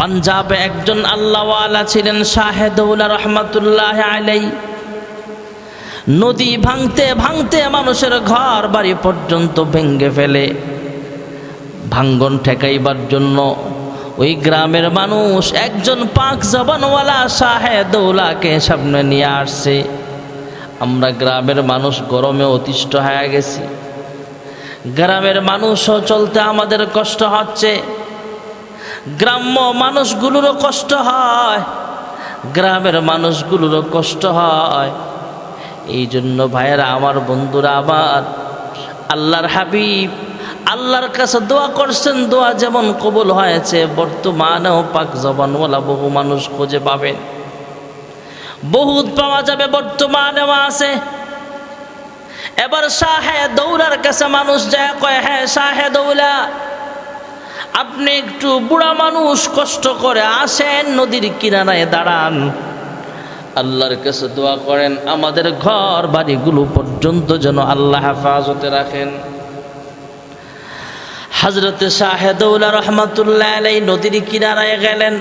পাঞ্জাবে একজন আল্লাহওয়ালা ছিলেন শাহেদৌলা রহমাতুল্লাহ আলাই নদী ভাঙতে ভাঙতে মানুষের ঘর বাড়ি পর্যন্ত ভেঙ্গে ফেলে। ভাঙ্গন ঠেকাইবার জন্য ওই গ্রামের মানুষ একজন পাক জবানওয়ালা শাহেদৌলাকে সামনে নিয়ে আসছে। আমরা গ্রামের মানুষ গরমে অতিষ্ঠ হয়ে গেছি। গ্রামের মানুষও চলতে আমাদের কষ্ট হচ্ছে। গ্রাম্য মানুষগুলোরও কষ্ট হয়, গ্রামের মানুষগুলোরও কষ্ট হয়। এই জন্য ভাইয়েরা, আমার বন্ধুরা আবার আল্লাহর হাবিব, আল্লাহর কাছে দোয়া করছেন, দোয়া যেমন কবুল হয়েছে, বর্তমানেও পাক জবানওয়ালা বহু মানুষ খুঁজে পাবেন বহুত পাওয়া যাবে, বর্তমানেও আছে। এবার শাহে দৌলার কাছে মানুষ যায়, কয় হ্যাঁ শাহে দৌলা। আপনি একটু বুড়া মানুষ কষ্ট করে আসেন, নদীর কিনারায় দাঁড়ান। আল্লাহর কাছে দোয়া করেন, আমাদের ঘর বাড়িগুলো পর্যন্ত যেন আল্লাহ হেফাজতে রাখেন। হজরতে শাহেদৌলা রহমতুল্লাহ আলাই নদীর কিনারায় গেলেন।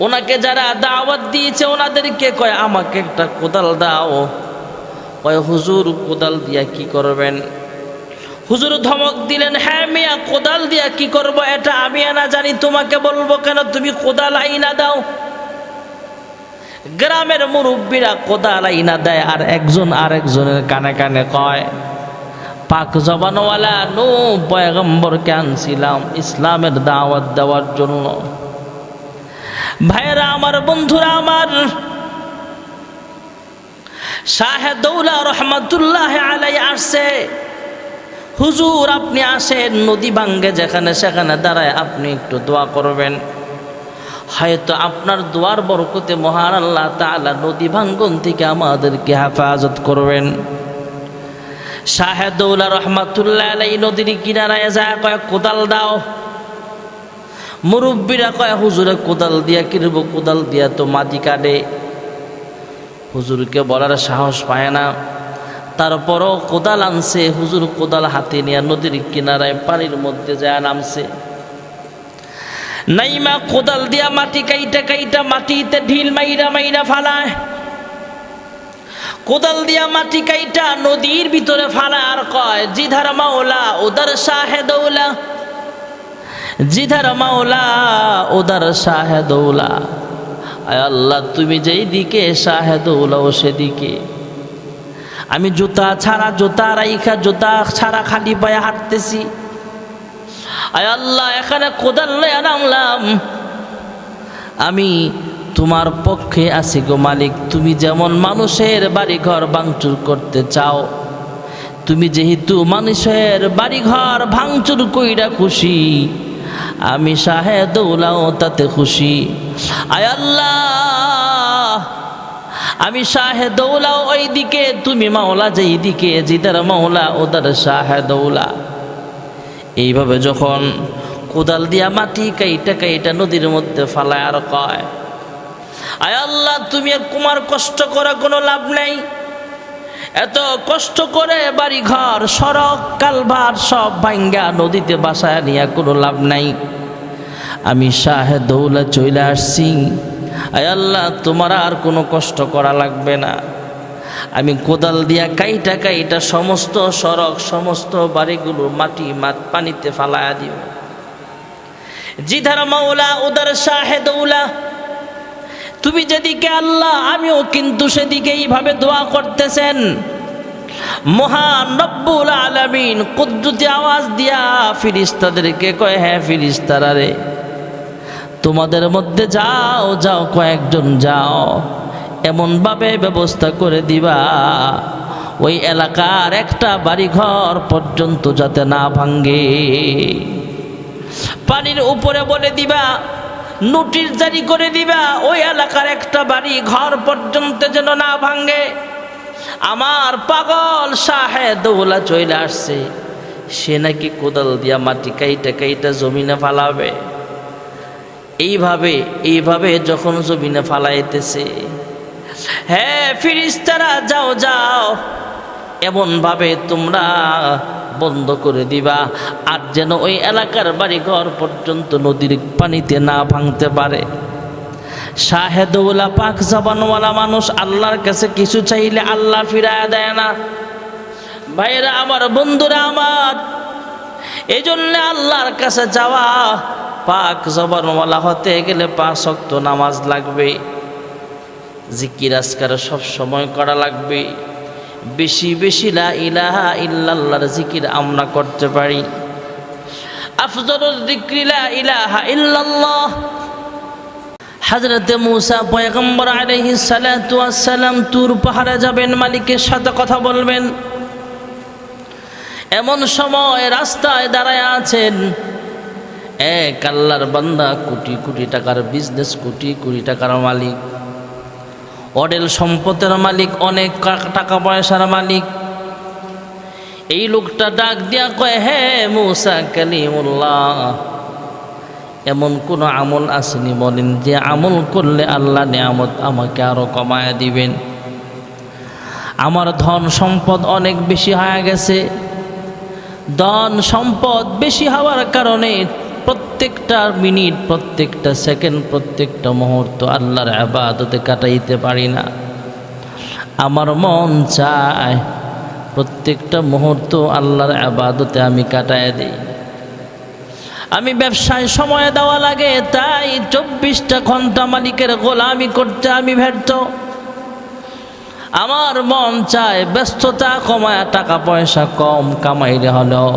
ওনাকে যারা দাওয়াত দিয়েছে, ওনাদেরকে কয়, আমাকে একটা কোদাল দাও। কয়, হুজুর, কোদাল দিয়া কি করবেন? হুজুর ধমক দিলেন হ্যাঁ মিয়া, কোদাল দিয়া কি করব এটা আমি না জানি, তোমাকে বলব কেন? তুমি কোদাল আইনা দাও। গ্রামের মুরব্বীরা কোদাল আইনা দেয় আর একজন আর একজনের কানে কানে কয়, পাক জবানওয়ালা নো পয়গম্বরকে আনছিলাম ইসলামের দাওয়াত দেওয়ার জন্য। ভাইয়েরা, আমার বন্ধুরা, আমার শাহেদৌলা রহমতুল্লাহ আলাই আসছে। হুজুর, আপনি আসেন নদী ভাঙ্গে যেখানে সেখানে দাঁড়ায়, আপনি একটু দোয়া করবেন। হয়তো আপনার দোয়ার বরকতে মহান আল্লাহ তাআলা নদী ভাঙ্গন থেকে আমাদেরকে হেফাজত করবেন। শাহেদৌলা রহমাতুল্লাহ আলাই নদীর কিনারায় যায়, কয়, কোদাল দাও। মুরব্বীরা কয়, হুজুরে, কোদাল দিয়া কিনব কোদাল দিয়া তো মাটি কাটে। হুজুরকে বলার সাহস পায় না। তারপরও কোদাল আনছে, হুজুর কোদাল হাতে নিয়ে নদীর কিনারায় পানির মধ্যে যায় নামছে। নাইমা কোদাল দিয়া মাটি কাইটা কাইটা মাটিতে ঢিল মাইরা মাইরা ফালায়। কোদাল দিয়া মাটি কাইটা নদীর ভিতরে ফালায় আর কয়, জিধার মাওলা, ওদার শাহেদৌলা জিধার মাওলা, ওদার শাহেদৌলা আয় আল্লাহ, তুমি যেই দিকে শাহেদৌলা ও সেদিকে। আমি জুতা ছাড়া জুতা রাইখা, জুতা ছাড়া খালি পায়ে হাঁটতেছি। আয় আল্লাহ, এখানে কোদাল লয়ে নামলাম। আমি তোমার পক্ষে আছি গো মালিক, তুমি যেমন মানুষের বাড়ি ঘর ভাঙচুর করতে চাও, তুমি যেহেতু মানুষের বাড়ি ঘর ভাঙচুর কইরা খুশি, আমি শাহেদৌলাও তাতে খুশি। আয় আল্লাহ আমি শাহেদৌলা ওই দিকে তুমি মাওলা যেই দিকে জিদার মাওলা ওদার শাহেদৌলা এইভাবে যখন কোদাল দিয়া মাটি কাইটা কাইটা নদীর মধ্যে ফালায় আর কয়, আয় আল্লাহ, তুমি কুমার কষ্ট করা কোনো লাভ নেই। এত কষ্ট করে বাড়ি ঘর সড়ক, কালভার সব ভাঙ্গা নদীতে বাসায় নিয়ে কোনো লাভ নাই। আমি শাহে দৌলা চলে আসছি। আয় আল্লাহ, তোমার আর কোনো কষ্ট করা লাগবে না। আমি কোদাল দিয়া কাইটা কাইটা সমস্ত সড়ক, সমস্ত বাড়িগুলো মাটি মাত পানিতে ফালায়া দিও। জিধার মাওলা, উদার শাহে দৌলা। তুমি যেদিকে আল্লাহ, আমিও কিন্তু সেদিকে এইভাবে দোয়া করতেছেন। মহান রব্বুল আলামিন কুদ্দুতি আওয়াজ দিয়া ফিরিস্তাদেরকে কয় হ্যাঁ ফিরিস্তারা রে। তোমাদের মধ্যে যাও যাও, কয়েকজন যাও। এমনভাবে ব্যবস্থা করে দিবা। ওই এলাকার একটা বাড়ি ঘর পর্যন্ত যাতে না ভাঙ্গে পানির উপরে বলে দিবা, নোটিশ জারি করে দিবা, ওই এলাকার একটা বাড়ি ঘর পর্যন্ত যেন না ভাঙ্গে আমার পাগল শাহে দৌলা চলে আসছে। সে নাকি কোদাল দিয়া মাটি কাইটা কাইটা জমিনে ফালাবে। এইভাবে এইভাবে যখন জমিনে ফালাইতেছে হ্যাঁ ফিরিস্তারা যাও যাও, এমনভাবে তোমরা বন্ধ করে দিবা, আর যেন ওই এলাকার বাড়ি ঘর পর্যন্ত নদীর পানিতে না ভাঙতে পারে। শাহেদৌলা পাক জবানওয়ালা মানুষ আল্লাহর কাছে কিছু চাইলে আল্লাহ ফিরায় দেয় না। ভাইরা আমার, বন্ধুরা আমার এই জন্য আল্লাহর কাছে যাওয়া পাক জবানওয়ালা হতে গেলে পাঁচ শক্ত নামাজ লাগবে। জিকির আজকার সব সময় করা লাগবে। বেশি বেশি লা ইলাহা ইল্লাল্লাহর জিকির আমরা করতে পারি। আফজলুল যিকরি লা ইলাহা ইল্লাল্লাহ। হজরতে মুসা পয়গম্বর আলহি সালাম তুর পাহাড়ে যাবেন, মালিকের সাথে কথা বলবেন। এমন সময় রাস্তায় দাঁড়ায় আছেন এক আল্লাহর বান্দা কোটি কোটি টাকার বিজনেস কোটি কোটি টাকার মালিক। অডেল সম্পদের মালিক, অনেক টাকা পয়সার মালিক। এই লোকটা ডাক দিয়া কয়, হে মুসা কালিমুল্লাহ, এমন কোন আমল আসেনি বলেন যে আমল করলে আল্লাহ নিয়ামত আমাকে আরও কমায় দিবেন। আমার ধন সম্পদ অনেক বেশি হয়ে গেছে। ধন সম্পদ বেশি হওয়ার কারণে প্রত্যেকটা মিনিট, প্রত্যেকটা সেকেন্ড, প্রত্যেকটা মুহূর্ত আল্লাহর আবাদতে কাটাইতে পারি না। আমার মন চায় প্রত্যেকটা মুহূর্ত আল্লাহর আবাদতে আমি কাটায় দিই। আমি ব্যবসায় সময় দেওয়া লাগে, তাই চব্বিশটা ঘণ্টা মালিকের গোলামি করতে আমি ব্যর্থ। আমার মন চায় ব্যস্ততা কমায় টাকা পয়সা কম কামাইলে হলেও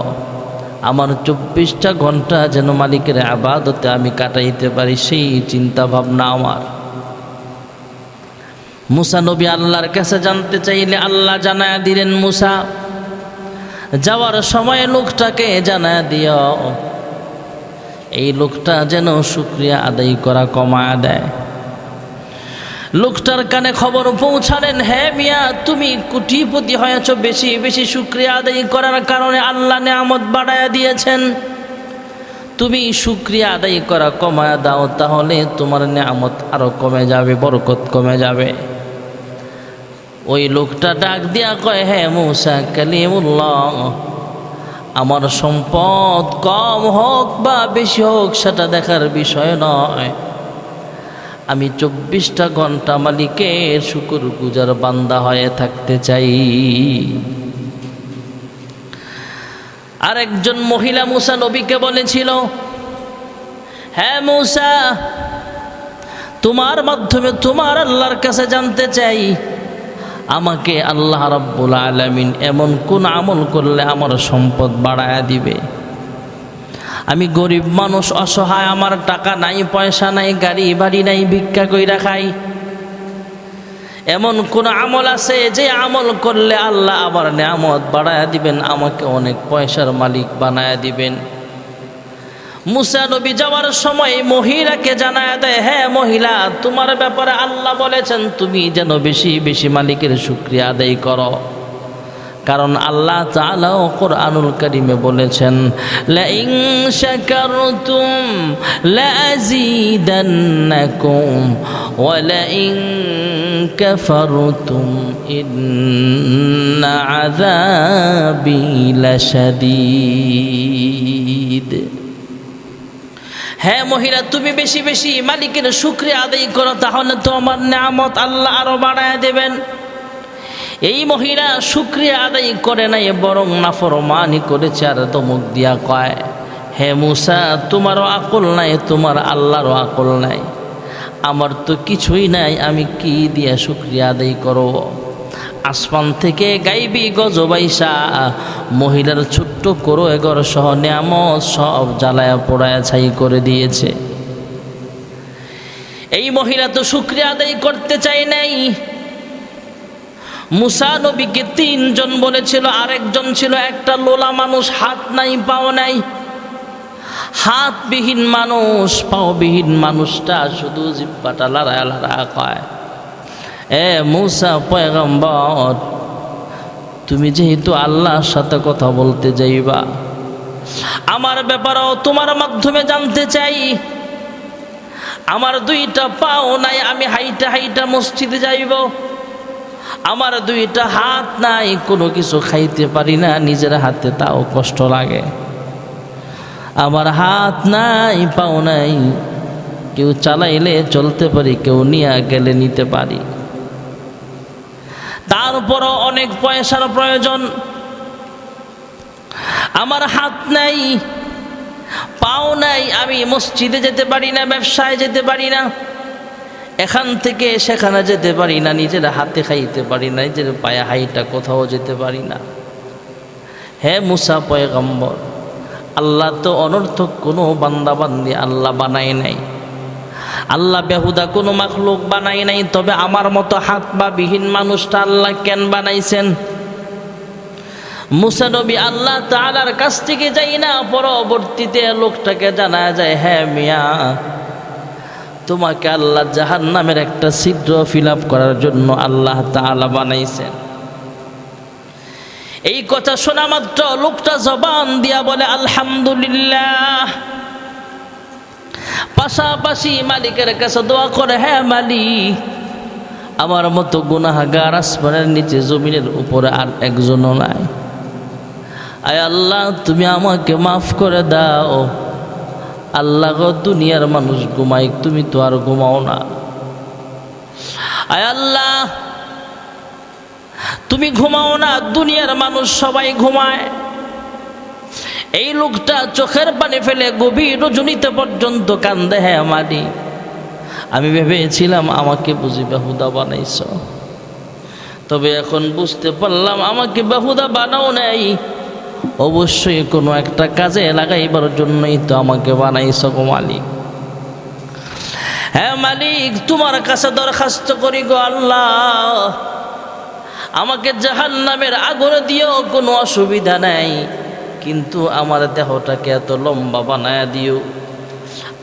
আমার চব্বিশটা ঘণ্টা যেন মালিকের আবাদতে আমি কাটাইতে পারি সেই চিন্তা ভাবনা আমার। মুসা নবী আল্লাহর কাছে জানতে চাইলে আল্লাহ জানায় দিলেন, মুসা, যাওয়ার সময় লোকটাকে জানায় দিও। এই লোকটা যেন শুক্রিয়া আদায় করা কমায়া দেয়। লোকটার কানে খবর পৌঁছালেন হ্যাঁ মিয়া, তুমি কুটিপতি হয়েছ বেশি বেশি শুক্রিয়া আদায় করার কারণে আল্লাহ নেয়ামত বাড়ায়া দিয়েছেন। তুমি শুক্রিয়া আদায় করা কমায়া দাও, তাহলে তোমার নেয়ামত আরও কমে যাবে, বরকত কমে যাবে। ওই লোকটা ডাক দিয়া কয় হ্যাঁ মৌসা কালিমুল্লাহ, আমার সম্পদ কম হোক বা বেশি হোক, সেটা দেখার বিষয় নয়। আমি চব্বিশটা ঘণ্টা মালিকের শুকুর গুজার বান্দা হয়ে থাকতে চাই। আরেকজন মহিলা মুসা নবীকে বলেছিল হ্যাঁ মৌসা, তোমার মাধ্যমে তোমার আল্লাহর কাছে জানতে চাই। আমাকে আল্লাহ রাব্বুল আলামিন এমন কোন আমল করলে আমার সম্পদ বাড়ায়া দিবে? আমি গরিব মানুষ, অসহায়, আমার টাকা নাই, পয়সা নাই, গাড়ি, বাড়ি নাই, ভিক্ষা কইরা খাই। এমন কোন আমল আছে যে আমল করলে আল্লাহ আবার নিয়ামত বাড়ায়া দিবেন, আমাকে অনেক পয়সার মালিক বানায়া দিবেন। মুসা নবী যাওয়ার সময় মহিলাকে জানায় দেয় হ্যাঁ মহিলা, তোমার ব্যাপারে আল্লাহ বলেছেন, তুমি যেন বেশি বেশি মালিকের শুক্রিয়া আদায় করো। কারণ আল্লাহ তাআলাও কোরআনুল কারিমে বলেছেন, লাইন শাকারতুম লাযীদান্নাকুম ওয়া লাইন কাফারতুম ইন্না আযাবি লাশাদীদ. হ্যাঁ মহিলা, তুমি বেশি বেশি মালিকের শুক্রিয়া আদায় করো, তাহলে তো আমার নামত আল্লাহ আরও বাড়ায় দেবেন। এই মহিলা শুক্রিয়া আদায় করে নাই, বরং নাফরমানি করেছে আর দমক দিয়া কয়, হে মুসা, তোমারও আকল নাই, তোমার আল্লাহরও আকল নাই। আমার তো কিছুই নাই, আমি কি দিয়া শুক্রিয়া আদায় করব? আসমান থেকে গাইবি গজবাইসা মহিলার ছোট্ট করো এগর সহ নিয়ামত সব জ্বালায়া পোড়ায়া ছাই করে দিয়েছে। এই মহিলা তো শুক্রিয়া আদায় করতে চাই নাই মুসা নবীকে তিনজন বলেছিল, আরেকজন ছিল একটা লোলা মানুষ, হাত নাই, পাও নাই। হাতবিহীন মানুষ, পাওবিহীন মানুষটা শুধু জিব্বাটা লড়ায় লড়া কয়, এ মুসা পয়গম্বর, তুমি যেহেতু আল্লাহর সাথে কথা বলতে যাইবা, আমার ব্যাপারেও তোমার মাধ্যমে জানতে চাই। আমার দুইটা পাও নাই, আমি হাইটা হাইটা মসজিদে যাইব। আমার দুইটা হাত নাই, কোনো কিছু খাইতে পারি না, নিজের হাতে তাও কষ্ট লাগে। আমার হাত নাই, পাও নাই, কেউ চালাইলে চলতে পারি, কেউ নিয়ে গেলে নিতে পারি। তারপরও অনেক পয়সার প্রয়োজন। আমার হাত নাই, পাও নাই, আমি মসজিদে যেতে পারি না, ব্যবসায় যেতে পারি না। এখান থেকে সেখানে যেতে পারি না, নিজের হাতে খাইতে পারি না, নিজের পায়ে হাইটা কোথাও যেতে পারি না। হে মুসা পয়গম্বর, আল্লাহ তো অনর্থক কোনো বান্দাবান্দি আল্লাহ বানায় নাই। আল্লাহ বেহুদা কোনো মাখলুক বানাই নাই, তবে আমার মতো হাত বা বিহীন মানুষটা আল্লাহ কেন বানাইছেন? মুসা নবী আল্লাহ তালার কাছ থেকে যাই না, পরবর্তীতে লোকটাকে জানা যায় হ্যাঁ মিয়া তোমাকে আল্লাহ জাহান নামের একটা ছিদ্র ফিল করার জন্য আল্লাহ তাআলা বানাইছেন। এই কথা শোনা মাত্র লোকটা জবান দিয়া বলে, আলহামদুলিল্লাহ। পাশাপাশি মালিকের কাছে দোয়া করে হ্যাঁ মালিক আমার মতো গুনাহাগার আসমানের নিচে জমিনের উপরে আর একজনও নাই। আয় আল্লাহ, তুমি আমাকে মাফ করে দাও। আল্লাহ দুনিয়ার মানুষ ঘুমাই, তুমি তো আর ঘুমাও না। আয় আল্লাহ, তুমি ঘুমাও না, দুনিয়ার মানুষ সবাই ঘুমায়। এই লোকটা চোখের পানি ফেলে গভীর রজনীতে পর্যন্ত কান্দে হ্যাঁ মানি। আমি ভেবেছিলাম আমাকে বুঝি বেহুদা বানাইছ। তবে এখন বুঝতে পারলাম আমাকে বেহুদা বানাও নেই। অবশ্যই কোনো একটা কাজে লাগাইবার জন্যই তো আমাকে বানাইছ গো মালিক। হ্যাঁ মালিক, তোমার কাছে দরখাস্ত করি গো আল্লাহ। আমাকে জাহান নামের আগুনে দিও কোনো অসুবিধা নাই। কিন্তু আমার দেহটাকে এত লম্বা বানায় দিও।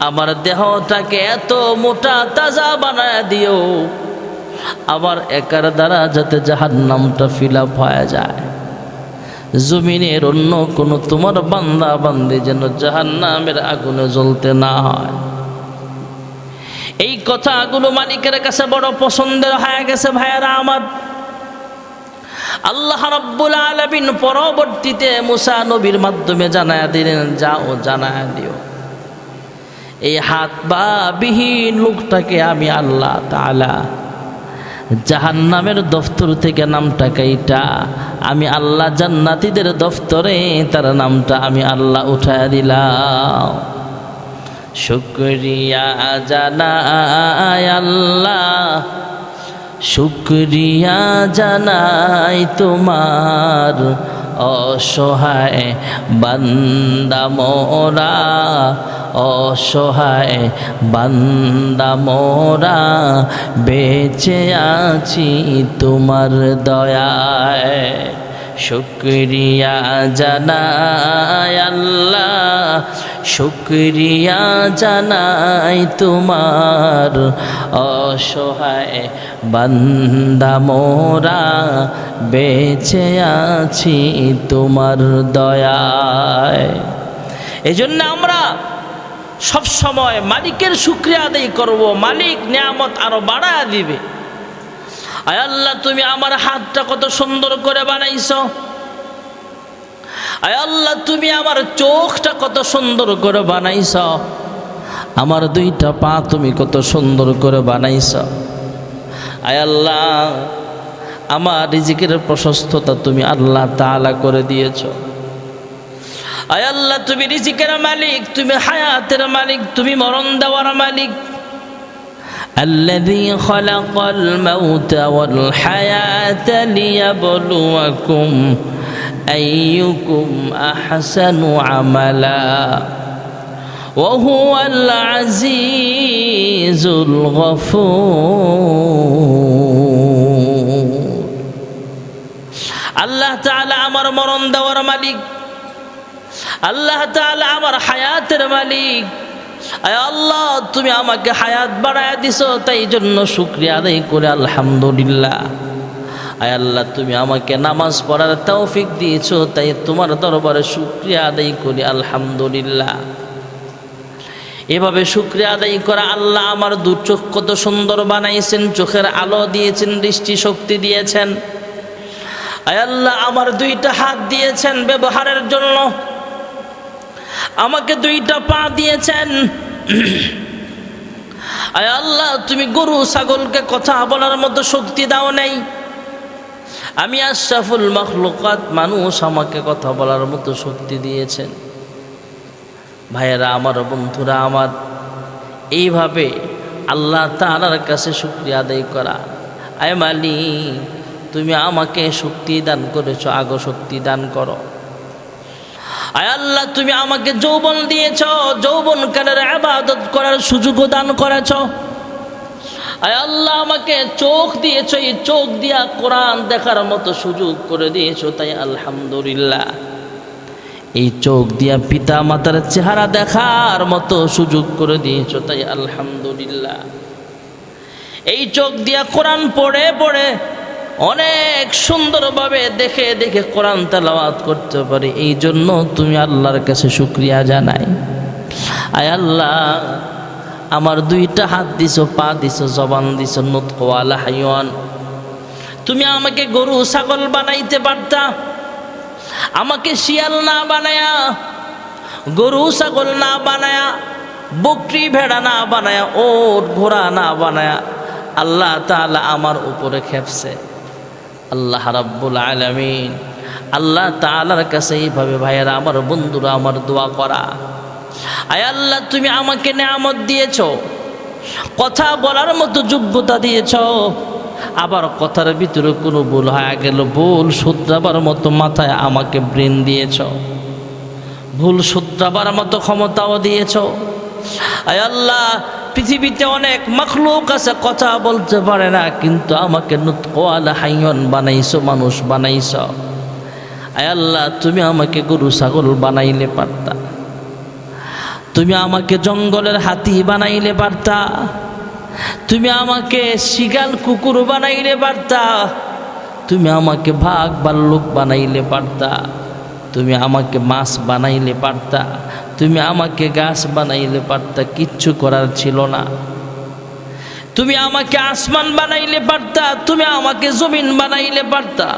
আমার দেহটাকে এত মোটা, তাজা বানায় দিও। আবার একার দ্বারা যাতে জাহান নামটা ফিল আপ হয়ে যায়। জমিনের অন্য কোনো তোমার বান্দা বান্দি যেন জাহান নামের আগুনে জ্বলতে না হয়। এই কথাগুলো মালিকের কাছে বড় পছন্দের হয়ে গেছে ভাইয়ারা আমার। আল্লাহ রব্বুল আলমিন পরবর্তীতে মুসা নবীর মাধ্যমে জানায় দিলেন, যাও, জানায় দিও। এই হাত বা বিহীন লোকটাকে আমি আল্লাহ তালা জাহান নামের দফতর থেকে নামটা কাইটা? আমি আল্লাহ জান্নাতিদের দফতরে তার নামটা আমি আল্লাহ উঠায় দিলাম। শুক্রিয়া জানাই আল্লাহ, শুক্রিয়া জানাই তোমার অসহায় বান্দা মোরা অসহায় বান্দা মোরা বেঁচে আছি তোমার দয়ায়। শুক্রিয়া জানাই আল্লাহ, শুক্রিয়া জানাই তোমার অসহায় বান্দা মোরা, বেঁচে আছি তোমার দয়ায়। এই জন্য আমরা সব সময় মালিকের শুক্রিয়া আদায় করব, মালিক নিয়ামত আরও বাড়ায় দিবে। আয় আল্লাহ, তুমি আমার হাতটা কত সুন্দর করে বানাইছ। আয় আল্লাহ, তুমি আমার চোখটা কত সুন্দর করে বানাইছ। আমার দুইটা পা তুমি কত সুন্দর করে বানাইছ। আয় আল্লাহ, আমার রিজিকের প্রশস্ততা তুমি আল্লাহ তাআলা করে দিয়েছ। আয় আল্লাহ, তুমি রিজিকের মালিক, তুমি হায়াতের মালিক, তুমি মরণ দেওয়ার মালিক। الذي خلق الموت والحياة ليبلوكم أيكم أحسن عملا وهو العزيز الغفور الله تعالى أمر مرن دور ملك الله تعالى أمر حياة الملك আল্লাহ, তুমি আমাকে হায়াত বাড়ায় দিছো, তাই জন্য শুক্রিয়া আদায় করে, আলহামদুলিল্লাহ। আয় আল্লাহ, তুমি আমাকে নামাজ পড়ার তৌফিক দিয়েছ, তাই তোমার দরবারে শুক্রিয়া আদায় করি, আলহামদুলিল্লাহ। এভাবে শুক্রিয়া আদায় করা আল্লাহ আমার দু চোখ কত সুন্দর বানাইছেন, চোখের আলো দিয়েছেন দৃষ্টি শক্তি দিয়েছেন। আয় আল্লাহ, আমার দুইটা হাত দিয়েছেন ব্যবহারের জন্য। আমাকে দুইটা পা দিয়েছেন। আয় আল্লাহ, তুমি গরু ছাগলকে কথা বলার মতো শক্তি দাও নেই। আমি আশরাফুল মখলুকাত মানুষ আমাকে কথা বলার মতো শক্তি দিয়েছেন। ভাইয়েরা, আমার বন্ধুরা, আমার এইভাবে আল্লাহ তালার কাছে শুক্রিয়া আদায় করা। আয় মালি তুমি আমাকে শক্তি দান করেছ, আগো শক্তি দান করো। আয় আল্লাহ, তুমি আমাকে যৌবন দিয়েছ, যৌবন কালের আবাদত করার সুযোগও দান করেছ। আয় আল্লাহ, আমাকে চোখ দিয়েছ, এই চোখ দিয়া কোরআন দেখার মতো সুযোগ করে দিয়েছ, তাই আলহামদুলিল্লাহ। এই চোখ দিয়া পিতা মাতার চেহারা দেখার মতো সুযোগ করে দিয়েছ, তাই আলহামদুলিল্লাহ। এই চোখ দিয়া কোরআন পড়ে পড়ে অনেক সুন্দরভাবে দেখে দেখে কোরআন তেলাওয়াত করতে পারি। এই জন্য তুমি আল্লাহর কাছে শুক্রিয়া জানাই। আয় আল্লাহ, আমার দুইটা হাত দিছো, পা দিছো, জবান দিছো নুতকওয়ালা হাইওয়ান। তুমি আমাকে গরু, ছাগল বানাইতে পারতা? আমাকে শিয়াল না বানায়া, গরু, ছাগল না বানায়া, বকরি, ভেড়া না বানায়া, ওট, ঘোড়া না বানায়া, আল্লাহ তাআলা আমার উপরে খেপছে। আল্লাহ রাব্বুল আলামিন, আল্লাহ তাআলার কাছে এইভাবে, ভাইয়েরা, আমার বন্ধুরা, আমার দোয়া করা। আয় আল্লাহ, তুমি আমাকে নেয়ামত দিয়েছ, কথা বলার মতো যোগ্যতা দিয়েছ। আবার কথার ভিতরে কোনো ভুল হয়ে গেল, ভুল শুধরাবার মতো মাথায় আমাকে ব্রেন দিয়েছ। ভুল শুধরাবার মতো ক্ষমতাও দিয়েছ। আয় আল্লাহ, পৃথিবীতে অনেক মখলুক আছে, কথা বলতে পারে না, কিন্তু আমাকে নুতকোয়ালা হাইয়ন বানাইছো, মানুষ বানাইছ। আয় আল্লাহ, তুমি আমাকে গরু, ছাগল বানাইলে পারতা। তুমি আমাকে জঙ্গলের হাতি বানাইলে পারতা। তুমি আমাকে শিগাল কুকুর বানাইলে পারতা। তুমি আমাকে ভাগ ভাল্লুক বানাইলে পারতা। তুমি আমাকে মাছ বানাইলে পারতা, তুমি আমাকে গাছ বানাইলে পারতা, কিচ্ছু করার ছিল না। তুমি আমাকে আসমান বানাইলে পারতা, তুমি আমাকে জমিন বানাইলে পারতা।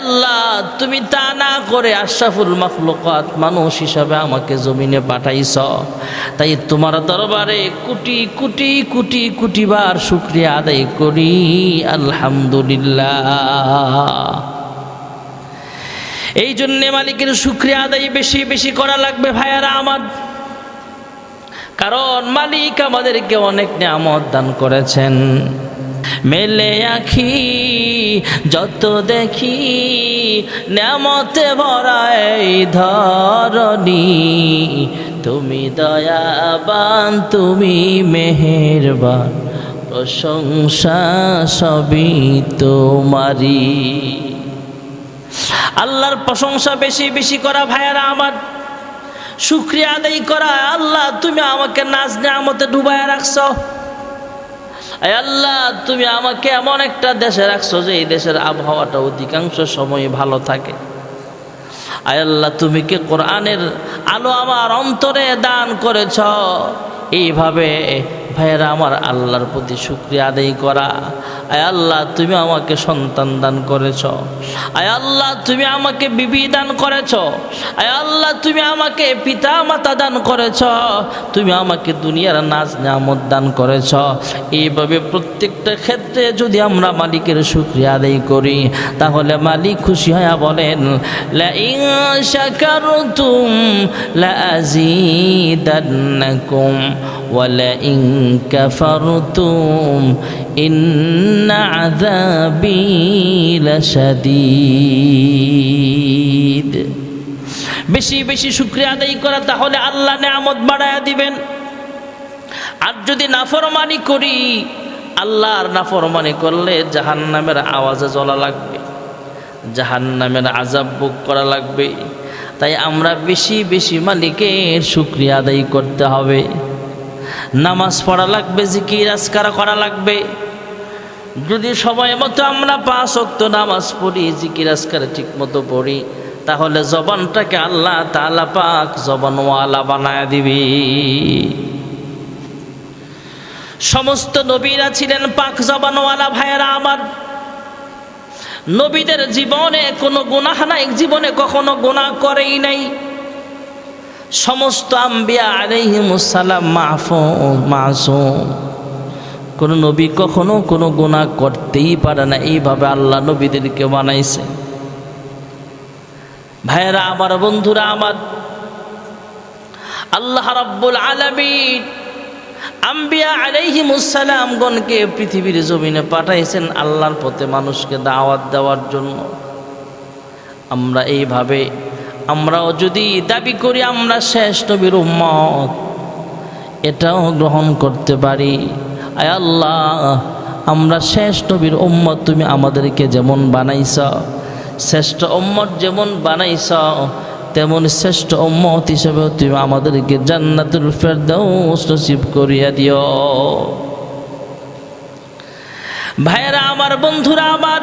আল্লাহ, তুমি তা না করে আশরাফুল মখলুকাত মানুষ হিসাবে আমাকে জমিনে পাঠাইছ। তাই তোমার দরবারে কোটি কোটি কোটি কোটি বার শুক্রিয়া আদায় করি, আলহামদুলিল্লাহ। এই জন্যে মালিকের শুক্রিয়া আদায় বেশি বেশি করা লাগবে ভাইয়ারা আমার। কারণ মালিক আমাদেরকে অনেক নিয়ামত দান করেছেন। মেলে আখি, যত দেখি নামতে ভরাই ধরনি তুমি দয়াবান, তুমি মেহেরবান, প্রশংসা সবই তোমারি আল্লাহর প্রশংসা বেশি বেশি করা ভাইয়ারা আমার। শুক্রিয়া আদায় করা, আল্লাহ তুমি আমাকে নাচ নেয়ামতে ডুবায় রাখছো। আয় আল্লাহ, তুমি আমাকে এমন একটা দেশে রাখছো যে এই দেশের আবহাওয়াটা অধিকাংশ সময় ভালো থাকে। আয় আল্লাহ, তুমি কে কোরআনের আলো আমার অন্তরে দান করেছ? এইভাবে, ভাইয়েরা আমার আল্লাহর প্রতি শুক্রিয়া আদায় করা। আয় আল্লাহ, তুমি আমাকে সন্তান দান করেছ। আয় আল্লাহ, তুমি আমাকে বিবি দান করেছ। আয় আল্লাহ, তুমি আমাকে পিতা মাতা দান করেছ। তুমি আমাকে দুনিয়ার নাচ নামত দান করেছ। এইভাবে প্রত্যেকটা ক্ষেত্রে যদি আমরা মালিকের শুক্রিয়া আদায় করি, তাহলে মালিক খুশি হয়ে বলেন লাযীদান্নাকুম ولئن كفرتم إن عذابي لشديد বেশি বেশি শুক্রিয়া আদায় করা তাহলে আল্লাহ নেয়ামত বাড়ায়া দিবেন আর যদি নাফরমানি করি আল্লাহর নাফরমানি করলে জাহান্নামের আওয়াজে জ্বলা লাগবে জাহান্নামের আজাব বুক করা লাগবে তাই আমরা বেশি বেশি মালিকের শুক্রিয়া আদায় করতে হবে নামাজ পড়া লাগবে, জিকির, আজকার করা লাগবে। যদি সময় মতো আমরা পাঁচ অক্ত নামাজ পড়ি, জিকির, আজকার ঠিক মতো পড়ি, তাহলে জবানটাকে আল্লাহ তালা পাক জবানওয়ালা বানায় দিবি। সমস্ত নবীরা ছিলেন পাক জবানওয়ালা ভাইয়েরা আমার। নবীদের জীবনে কোনো গুনাহ নাই, জীবনে কখনো গুনাহ করেই নাই। সমস্ত আম্বিয়া আলাইহিমুসালাম মাহফুম মাসুম। কোনো নবী কখনো কোনো গুণা করতেই পারে না। এইভাবে আল্লাহ নবীদেরকে বানাইছে। ভাইয়েরা, আমার বন্ধুরা, আমার আল্লাহ রাব্বুল আলামিন আম্বিয়া আলাইহিমুসালামগণকে পৃথিবীর জমিনে পাঠাইছেন আল্লাহর পথে মানুষকে দাওয়াত দেওয়ার জন্য। আমরা এইভাবে আমরাও যদি দাবি করি আমরা শেষ নবীর উম্মত, এটাও গ্রহণ করতে পারি। আয় আল্লাহ, আমরা শেষ নবীর উম্মত তুমি আমাদেরকে যেমন বানাইছ, শ্রেষ্ঠ উম্মত যেমন বানাইছ, তেমন শ্রেষ্ঠ উম্মত হিসেবে তুমি আমাদেরকে জান্নাতুল ফেরদাউস নসিব করিয়া দিও। ভাইয়েরা, আমার বন্ধুরা, আমার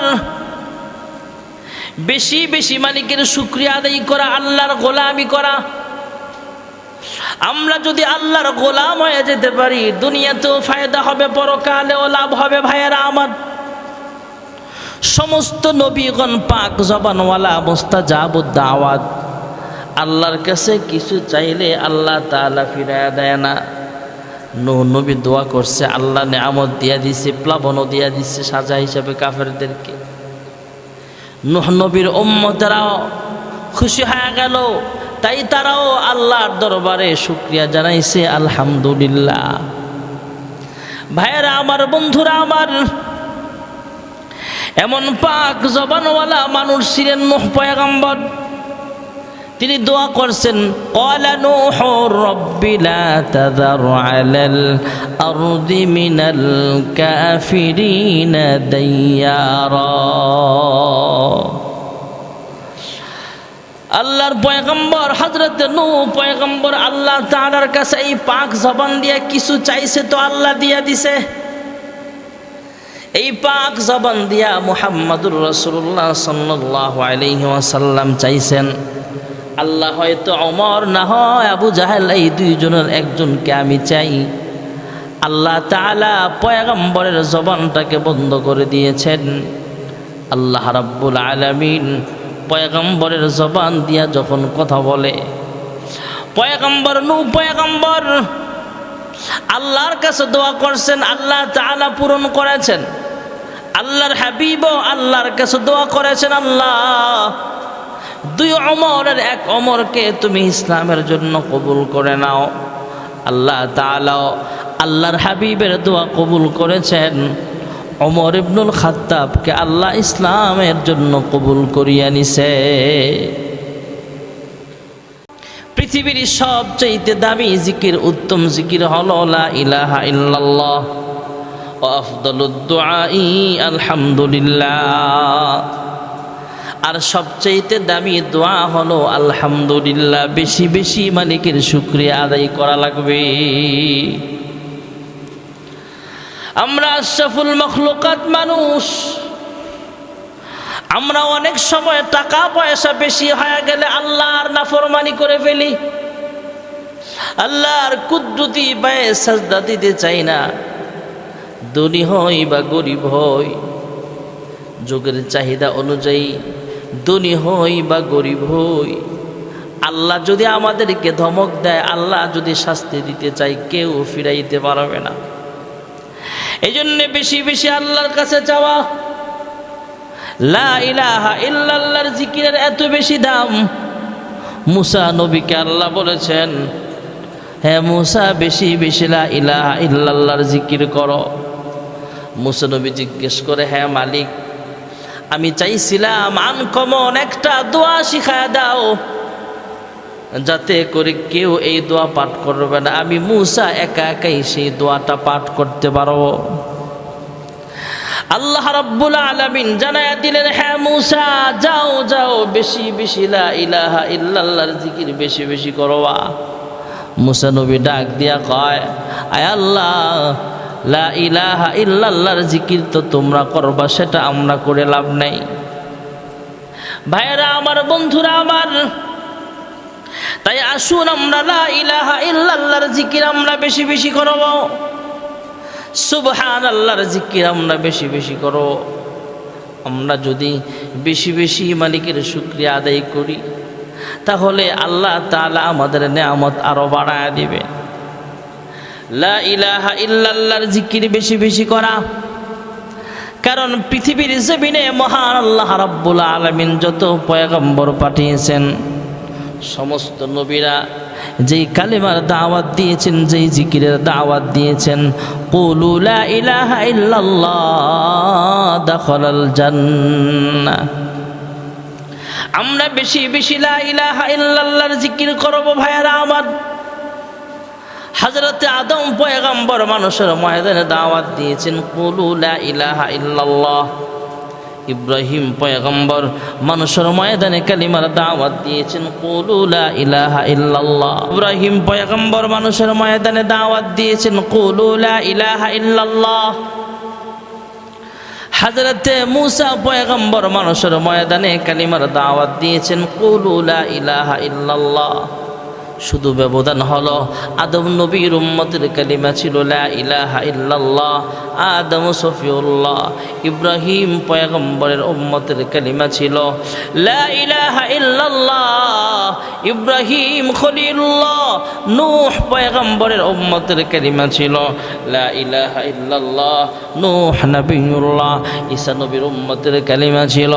বেশি বেশি মালিকের শুক্রিয়া আদায় করা, আল্লাহর গোলামি করা। আমরা যদি আল্লাহর গোলাম হয়ে যেতে পারি, দুনিয়াতেও ফায়দা হবে, পরকালেও লাভ হবে ভাইয়েরা আমার। সমস্ত নবীগণ পাক জবানওয়ালা অবস্থা যাব দাওয়াত আল্লাহর কাছে কিছু চাইলে আল্লাহ তাআলা ফিরাইয়া দেয় না। নো নবী দোয়া করছে, আল্লাহ নেয়ামত দিয়া দিছে, প্লাবনও দিয়া দিচ্ছে সাজা হিসাবে কাফেরদেরকে। নুহ নবীর উম্মতেরাও খুশি হয়ে গেল। তাই তারাও আল্লাহর দরবারে শুক্রিয়া জানাইছে, আলহামদুলিল্লাহ। ভাইয়েরা, আমার বন্ধুরা, আমার এমন পাক জবানওয়ালা মানুষ ছিলেন নুহ পয়গম্বর। তিনি দোয়া করছেন, ক্বালা নূহু, রাব্বি লা আল্লাহর পয়গম্বর হজরত নূ পয়গম্বর আল্লাহ তাআলার কাছে এই পাক জবান দিয়ে কিছু চাইছে তো আল্লাহ দিয়া দিছে। এই পাক জবান দিয়া মুহাম্মাদুর রাসূলুল্লাহ সাল্লাল্লাহু আলাইহি ওয়াসাল্লাম চাইছেন, আল্লাহ হয়তো অমর না হয়, আবু জাহেল এই দুইজনের একজনকে আমি চাই। আল্লাহ তাআলা পয়গম্বরের জবানটাকে বন্ধ করে দিয়েছেন। আল্লাহ রাব্বুল আলামিন পয়গম্বরের জবান দিয়া যখন কথা বলে, পয়গম্বর, নু পয়গম্বর, আল্লাহর কাছে দোয়া করছেন, আল্লাহ তাআলা পূরণ করেছেন। আল্লাহর হাবিব আল্লাহর কাছে দোয়া করেছেন, আল্লাহ, দুই অমরের এক অমরকে তুমি ইসলামের জন্য কবুল করে নাও। আল্লাহ তাআলা আল্লাহর হাবিবের দোয়া কবুল করেছেন। অমর ইবনুল খাত্তাবকে আল্লাহ ইসলামের জন্য কবুল করিয়া নিছে। পৃথিবীর সবচেয়ে দামি জিকির, উত্তম জিকির হল ইলাহা ইল্লাল্লাহ। আলহামদুলিল্লাহ। আর সবচেয়ে দামি দোয়া হলো আলহামদুলিল্লাহ, বেশি বেশি মালিকের শুক্রিয়া আদায় করা লাগবে। আমরা আশরাফুল মখলুকাত মানুষ। আমরা অনেক সময় টাকা পয়সা বেশি হয়ে গেলে আল্লাহর নাফরমানি করে ফেলি। আল্লাহর কুদ্রুতি পায়ে সাজদা দিতে চাই না। ধনী হই বা গরিব হই, যোগের চাহিদা অনুযায়ী ধনী হই বা গরিব হই। আল্লাহ যদি আমাদেরকে ধমক দেয়, আল্লাহ যদি শাস্তি দিতে চাই কেউ ফিরাইতে পারবে না। এই জন্যে বেশি বেশি আল্লাহর কাছে চাওয়া। লা ইলাহা ইল্লাল্লাহর জিকিরের এত বেশি দাম। মুসা নবীকে আল্লাহ বলেছেন হ্যাঁ মুসা, বেশি বেশি লা ইলাহা ইল্লাল্লাহর জিকির করো। মুসা নবী জিজ্ঞেস করে হ্যাঁ মালিক, আমি চাইছিলাম আনকমন একটা দোয়া শিখায় দাও। যাতে করে কেউ এই দোয়া পাঠ করবে না। আমি মুসা একা একাই সেই দোয়াটা পাঠ করতে পারব। আল্লাহ রাব্বুল আলামিন জানায়া দিলেন হ্যাঁ মুসা, যাও যাও, বেশি বেশি লা ইলাহা ইল্লাল্লাহর জিকির বেশি বেশি করবা মুসা নবী ডাক দিয়া কয়, আয় আল্লাহ, লা ইলাহা ইল্লাল্লাহর জিকির তো তোমরা করবা, সেটা আমরা করে লাভ নাই। ভাইয়েরা, আমার বন্ধুরা, আমার তাই আসুন আমরা লা ইলাহা ইল্লাল্লাহর জিকির আমরা বেশি বেশি করব। সুবহান আল্লাহর জিকির আমরা বেশি বেশি করব। আমরা যদি বেশি বেশি মালিকের শুক্রিয়া আদায় করি, তাহলে আল্লাহ তালা আমাদের নেয়ামত আরও বাড়ায় দিবে। লা ইলাহা ইল্লাল্লাহর জিকির বেশি বেশি করা, কারণ পৃথিবীর জমিনে মহান আল্লাহ রাব্বুল আলামিন যত পয়গম্বর পাঠিয়েছেন সমস্ত নবীরা যেই কালেমার দাওয়াত দিয়েছেন, যেই জিকিরের দাওয়াত দিয়েছেন, কুলু লা ইলাহা ইল্লাল্লাহ দাখালাল আমরা বেশি বেশি লা ইলাহা ইল্লাল্লাহর জিকির করব ভাইয়েরা আমার। হজরতে আদম পয়গম্বর মানুষের ময়দানে দাওয়াত দিয়েছেন, কুলু লা ইলাহা ইল্লাল্লাহ। ইব্রাহিম পয়গম্বর মানুষের ময়দানে কালিমার দাওয়াত দিয়েছেন ইলাহা ইল্লাল্লাহ। ইব্রাহিম পয়গম্বর মানুষের ময়দানে দাওয়াত দিয়েছেন ইল্লাল্লাহ। হাজরতে মুসা পয়গম্বর মানুষের ময়দানে কালিমার দাওয়াত দিয়েছেন, কুলু লা ইলাহা ইল্লাল্লাহ। শুধু ব্যবধান হলো, আদম নবীর উম্মতের কালিমা ছিল, লা ইলাহা ইল্লাল্লাহ। আদম সফিউল্লাহ, ইব্রাহিম পয়গম্বরের উম্মতের কালিমা ছিল, লা ইলাহা ইল্লাল্লাহ ইব্রাহিম খলিলুল্লাহ, নূহ পয়গম্বরের উম্মতের কালিমা ছিল, লা ইলাহা ইল্লাল্লাহ নূহ নবিয়ুল্লাহ ঈসা নবীর উম্মতের কালিমা ছিল,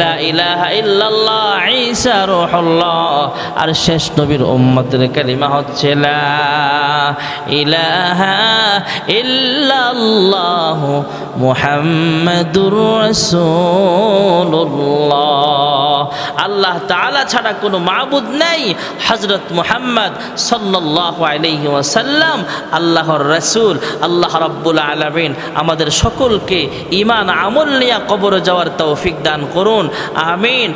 লা ইলাহা ইল্লাল্লাহ ঈসা রূহুল্লাহ, আর শেষ নবীর উম্মতের কালিমা হচ্ছে, লা ইলাহা ইল্লাল্লাহ মুহাম্মাদুর রাসূলুল্লাহ আল্লাহ তাআলা ছাড়া কোনো মাবুদ নেই। হযরত মুহাম্মদ সাল্লাল্লাহু আলাইহি ওয়াসাল্লাম, আল্লাহর রাসূল, আল্লাহ রাব্বুল আলামিন আমাদের সকলকে ঈমান আমল নিয়ে কবরে যাওয়ার তৌফিক দান করুন। আমিন।